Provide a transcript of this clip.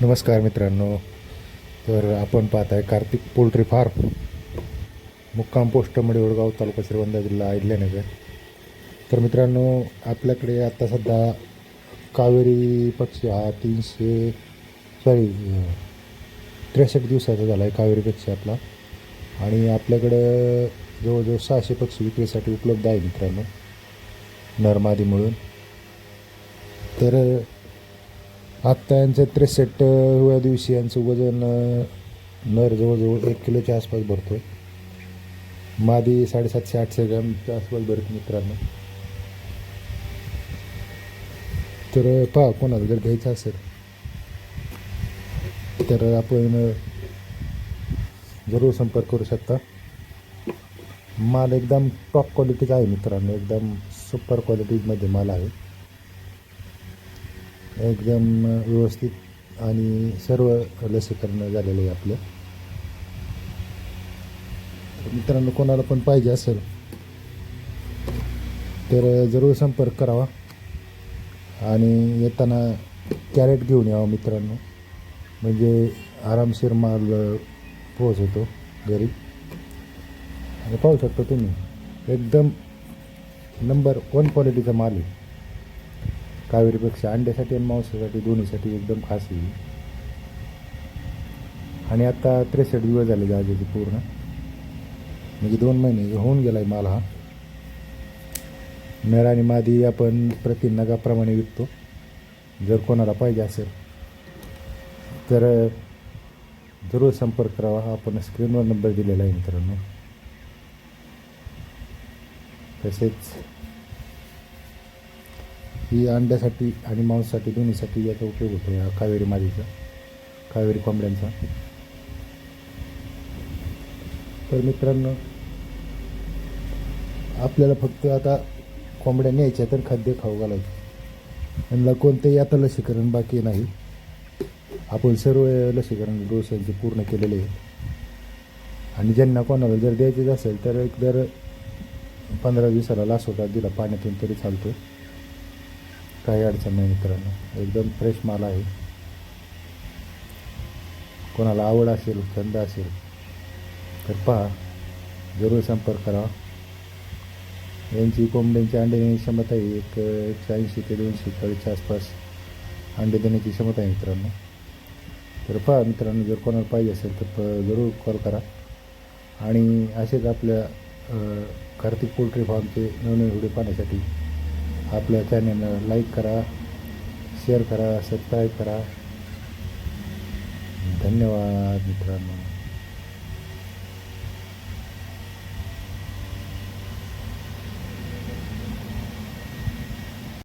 नमस्कार मित्रांनो. तर आपण पाहत आहे कार्तिक पोल्ट्री फार्म. मुक्काम पोस्ट मडेवडगाव तालुका श्रीवंदा जिल्हा अहिल्यानगर. तर मित्रांनो आपल्याकडे आता सध्या कावेरी पक्षी हा तीनशे सॉरी त्रेसष्ट दिवसाचा झाला आहे कावेरी पक्षी आपला. आणि आपल्याकडं जवळजवळ सहाशे पक्षी विक्रीसाठी उपलब्ध आहे मित्रांनो. नरमादी मिळून तर आत्ता यांचं त्रेसष्टव्या दिवशी यांचं वजन नर जवळजवळ एक किलोच्या आसपास भरतो मादी साडेसातशे आठशे ग्रॅमच्या आसपास भरत मित्रांनो. तर पहा कोणाला जर घ्यायचं असेल तर आपण जरूर संपर्क करू शकता. माल एकदम टॉप क्वालिटीचा आहे मित्रांनो एकदम सुपर क्वालिटीमध्ये माल आहे. एकदम व्यवस्थित आणि सर्व लसीकरण झालेलं आहे आपलं. मित्रांनो कोणाला पण पाहिजे असेल तर जरूर संपर्क करावा. आणि येताना कॅरेट घेऊन यावं मित्रांनो. म्हणजे आरामशीर माल पोहोचवतो घरी. आणि पाहू शकता तुम्ही एकदम नंबर वन क्वालिटीचा माल आहे. कावेरीपेक्षा अंड्यासाठी आणि मांसासाठी दोन्हीसाठी एकदम खास येईल आणि आत्ता त्रेसष्ट दिवस झाले जहाजाचे पूर्ण. म्हणजे दोन महिने होऊन गेला आहे माल हा. नर आणि मादी आपण प्रति नगाप्रमाणे विकतो. जर कोणाला पाहिजे असेल तर जरूर संपर्क करावा आपण स्क्रीनवर नंबर दिलेला आहे मित्रांनो. तसेच ही अंड्यासाठी आणि मांसासाठी दोन्हीसाठी याचा उपयोग होतो या कावेरी मादीचा कावेरी कोंबड्यांचा. तर मित्रांनो आपल्याला फक्त आता कोंबड्या न्यायच्या तर खाद्य खाऊ घालायचं. त्यांना कोणतेही आता लसीकरण बाकी नाही. आपण सर्व लसीकरण डोस यांचे पूर्ण केलेले आहे आणि ज्यांना कोणाला जर द्यायचेच असेल तर एक दर पंधरा दिवसाला लासोटा दिला पाण्यातून तरी चालतो काही अडचण नाही मित्रांनो. एकदम फ्रेश माल आहे. कोणाला आवड असेल छंद असेल तर पहा. जरूर संपर्क करा. यांची कोंबड्यांची अंडे देण्याची क्षमता आहे. एक एकशे ऐंशी ते दोनशे चाळीसच्या आसपास अंडे देण्याची क्षमता आहे मित्रांनो. तर पहा मित्रांनो जर कोणाला पाहिजे असेल तर प- जरूर कॉल करा. आणि असेच आपल्या कार्तिक पोल्ट्री फार्मचे नवनवीन व्हिडिओ पाहण्यासाठी आपल्या चॅनेलला लाईक करा शेअर करा सबस्क्राईब करा. धन्यवाद मित्रांनो.